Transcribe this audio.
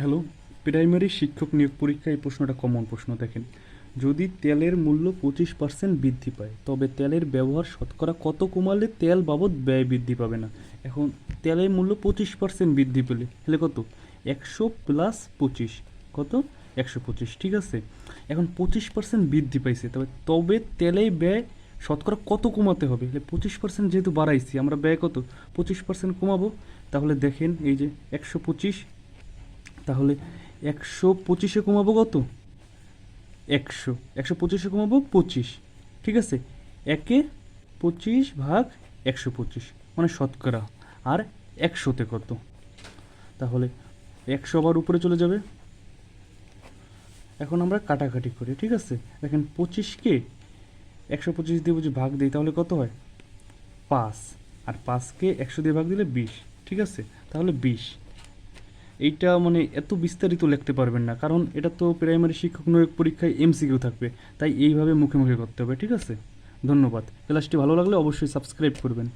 Hello primary শিক্ষক নিয়োগ পরীক্ষা এই প্রশ্নটা কমন প্রশ্ন, দেখেন। যদি তেলের মূল্য পঁচিশ পার্সেন্ট বৃদ্ধি পায়, তবে তেলের ব্যবহার শতকরা কত কমালে তেল বাবদ ব্যয় বৃদ্ধি পাবে না? এখন, তেলের মূল্য পঁচিশ পার্সেন্ট বৃদ্ধি পেলে, তাহলে কত? একশো প্লাস পঁচিশ। কত? একশো পঁচিশ, ঠিক আছে? এখন পঁচিশ পার্সেন্ট বৃদ্ধি পাইছে, তবে তবে তেলে ব্যয় শতকরা কত কমাতে হবে? পঁচিশ পার্সেন্ট যেহেতু বাড়াইছি, আমরা ব্যয় কত? পঁচিশ পার্সেন্ট কমাবো। তাহলে দেখেন, এই যে একশো পঁচিশ তাহলে একশো পঁচিশে কমাবো কত? একশো। একশো পঁচিশে কমাবো পঁচিশ। ঠিক আছে? একে পঁচিশ ভাগ একশো পঁচিশ মানে শতকরা। আর একশোতে কত? তাহলে একশো আবার উপরে চলে যাবে। এখন আমরা কাটাকাটি করি, ঠিক আছে? দেখেন পঁচিশকে একশো পঁচিশ দিয়ে বুঝি ভাগ দিই, তাহলে কত হয়? পাঁচ। আর পাঁচকে একশো দিয়ে ভাগ দিলে বিশ, ঠিক আছে? তাহলে বিশ। এইটা মানে এত বিস্তারিত লিখতে পারবেন না, কারণ এটা তো প্রাইমারি শিক্ষক নিয়োগ পরীক্ষায় এমসিকিউ থাকবে, তাই এইভাবে মুখে মুখে করতে হবে, ঠিক আছে? ধন্যবাদ। ক্লাসটি ভালো লাগলে অবশ্যই সাবস্ক্রাইব করবেন।